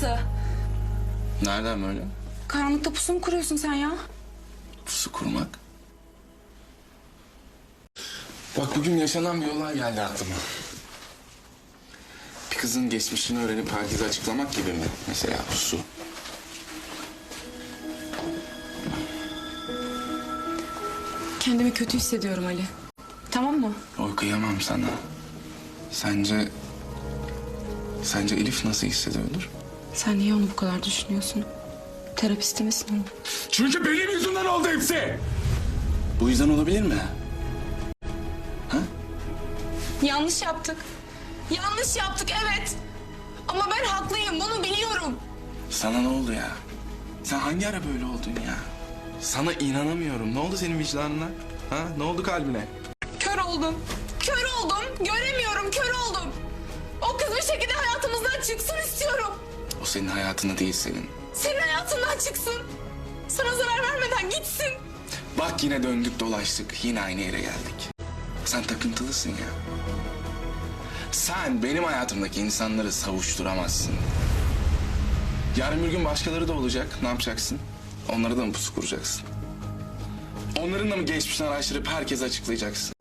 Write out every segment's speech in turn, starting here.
çıktı. Nereden böyle? Karanlıkta pusu mu kuruyorsun sen ya? Pusu kurmak. Bak bugün yaşanan bir olay geldi aklıma. Bir kızın geçmişini öğrenip herkese açıklamak gibi mi? Mesela pusu. Kendimi kötü hissediyorum Ali. Tamam mı? Oy kıyamam sana. Sence... Sence Elif nasıl hissediyordur? Sen niye onu bu kadar düşünüyorsun? Terapisti misin onun? Çünkü benim yüzümden oldu hepsi. Bu yüzden olabilir mi? Yanlış yaptık. Yanlış yaptık evet. Ama ben haklıyım bunu biliyorum. Sana ne oldu ya? Sen hangi ara böyle oldun ya? Sana inanamıyorum. Ne oldu senin vicdanına? Ha? Ne oldu kalbine? Kör oldum. Kör oldum. Göremiyorum kör oldum. O kız bir şekilde hayatımızdan çıksın istiyorum. O senin hayatında değil senin. Senin hayatından çıksın. Sana zarar vermeden gitsin. Bak yine döndük dolaştık. Yine aynı yere geldik. Sen takıntılısın ya. Sen benim hayatımdaki insanları savuşturamazsın. Yarın bir gün başkaları da olacak. Ne yapacaksın? Onlara da mı pusu kuracaksın? Onların da mı geçmişini araştırıp herkese açıklayacaksın?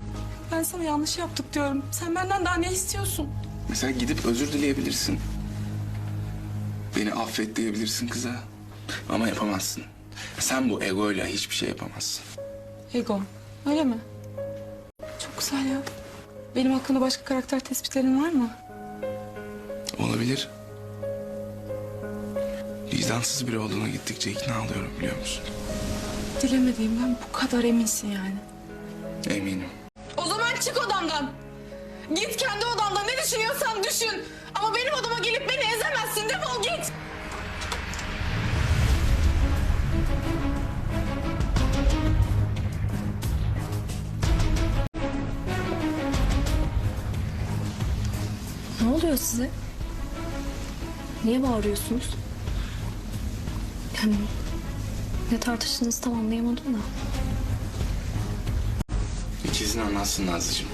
Ben sana yanlış yaptık diyorum. Sen benden daha ne istiyorsun? Mesela gidip özür dileyebilirsin. Beni affet diyebilirsin kıza. Ama yapamazsın. Sen bu egoyla hiçbir şey yapamazsın. Ego. Öyle mi? Çok güzel ya. Benim hakkında başka karakter tespitlerin var mı? Olabilir. Vicdansız biri olduğuna gittikçe ikna oluyorum biliyor musun? Dilemediğimden bu kadar eminsin yani. Eminim. O zaman çık odamdan. Git kendi odanda ne düşünüyorsan düşün. Ama benim odama gelip beni ezemezsin. Defol git. Ne oluyor size? Niye bağırıyorsunuz? Yani ne tartıştığınızı tam anlayamadım da. İkizini anlatsın Nazlıcığım.